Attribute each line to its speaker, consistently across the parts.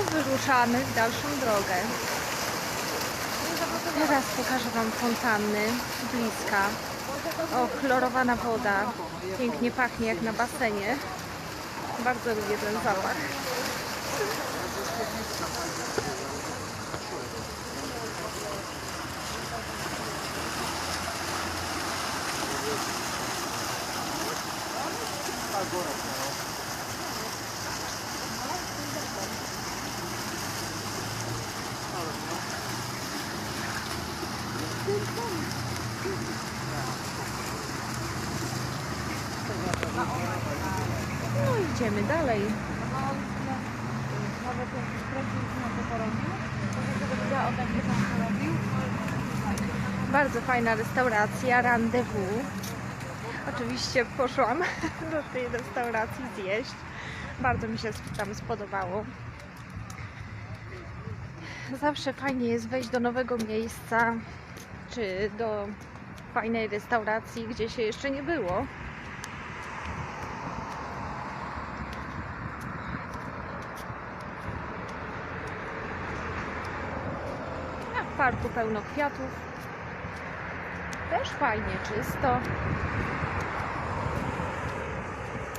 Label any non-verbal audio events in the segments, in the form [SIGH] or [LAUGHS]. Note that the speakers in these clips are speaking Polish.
Speaker 1: I wyruszamy w dalszą drogę. Teraz pokażę Wam fontanny bliska. O, chlorowana woda. Pięknie pachnie jak na basenie. Bardzo lubię ten zapach. No idziemy dalej. Bardzo fajna restauracja, rendezvous. Oczywiście poszłam [LAUGHS] do tej restauracji zjeść. Bardzo mi się tam spodobało. Zawsze fajnie jest wejść do nowego miejsca, czy do fajnej restauracji, gdzie się jeszcze nie było. A w parku pełno kwiatów. Też fajnie, czysto.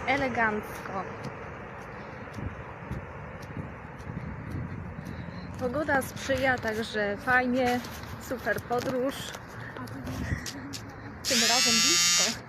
Speaker 1: Elegancko. Pogoda sprzyja, także fajnie. Super podróż. Tym razem blisko.